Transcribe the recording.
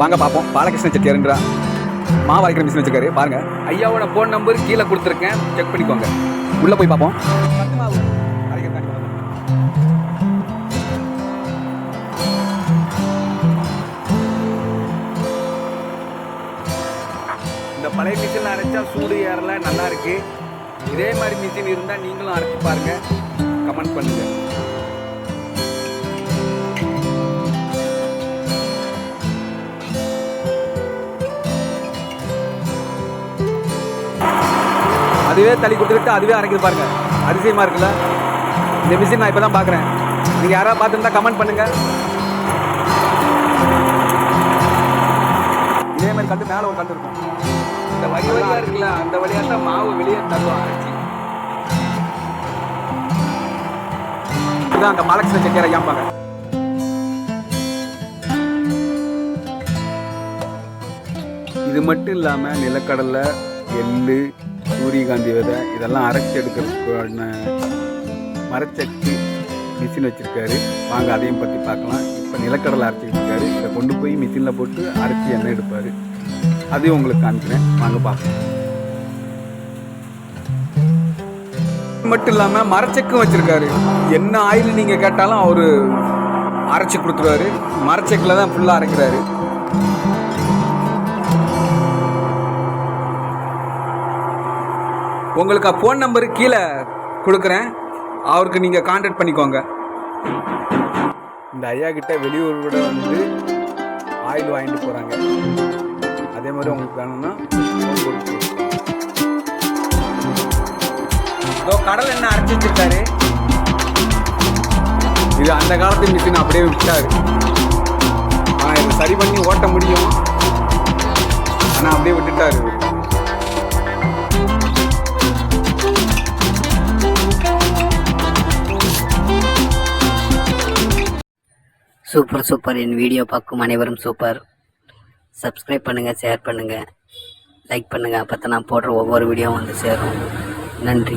வாங்க பார்ப்போம் பாலகிருஷ்ண செட்டியாருன்றா மாவு அரைக்கிற மிஷின் வச்சிருக்காரு. பாருங்க. ஐயாவோட ஃபோன் நம்பர் கீழே கொடுத்துருக்கேன். செக் பண்ணிக்கோங்க. உள்ளே போய் பார்ப்போம் மாவு அரைக்கிறதுக்காண்டி இந்த பழைய மிஷின் அரைச்சா சூடு ஏறல நல்லா இருக்கு. இதே மாதிரி மிஷின் இருந்தால் நீங்களும் அரைச்சு பாருங்க. கமெண்ட் பண்ணுங்க. அதுவே தள்ளி கொடுத்துக்கிட்டு அதுவே அரைக்குது பாருங்க. அதிசயமா இருக்குல்ல? இந்த மிஷின் நான் இப்போ தான் பார்க்குறேன் நீங்கள் யாராவது பார்த்துருந்தா கமெண்ட் பண்ணுங்க. இதே மாதிரி கண்டு மேலே ஒரு கண்டு இருக்கும். இந்த வழி வழியாக இருக்குல்ல அந்த வழியாக தான் மாவு வெளியே தள்ளுவோம் அரைச்சி. இதுதான் அந்த மலக்ஷண செட்டியார் ஐயாம்பாங்க இது மட்டும் இல்லாமல் நிலக்கடலை எள்ளு சூரியகாந்தி விதை இதெல்லாம் அரைச்சி எடுக்கிறதுக்கான மரச்சட்டி மிஷின் வச்சுருக்காரு. வாங்க அதையும் பற்றி பார்க்கலாம். இப்போ நிலக்கடலை அரைச்சி வச்சுருக்காரு. இதை கொண்டு போய் மிஷினில் போட்டு அரைச்சி எண்ணெய் எடுப்பார். அதையும் உங்களுக்கு காமிக்கிறேன். வாங்க பார்க்கலாம். மட்டும் இல்லாமல் மரச்செக்கும் வச்சுருக்காரு. என்ன ஆயில் நீங்கள் கேட்டாலும் அவர் அரைச்சி கொடுத்துருவாரு. மரச்செக்கில் தான் ஃபுல்லாக அரைக்கிறாரு. உங்களுக்கு ஃபோன் நம்பர் கீழே கொடுக்குறேன். அவருக்கு நீங்கள் காண்டாக்ட் பண்ணிக்கோங்க. இந்த ஐயா கிட்ட வெளியூர் விட வந்து ஆயில் வாங்கிட்டு போகிறாங்க அதே மாதிரி உங்களுக்கு வேணும்னா இதோ கடல் என்ன அரைச்சி வச்சிருக்காரு. இது அந்த காலத்து மிஷின் அப்படியே விட்டாரு. ஆனால் இதை சரி பண்ணி ஓட்ட முடியும். ஆனால் அப்படியே விட்டுட்டாரு சூப்பர் சூப்பர். என் வீடியோ பார்க்கும் அனைவரும் சூப்பர். சப்ஸ்கிரைப் பண்ணுங்கள் ஷேர் பண்ணுங்கள் லைக் பண்ணுங்கள் அப்போ தான் நான் போடுற ஒவ்வொரு வீடியோவும் வந்து சேரும். நன்றி.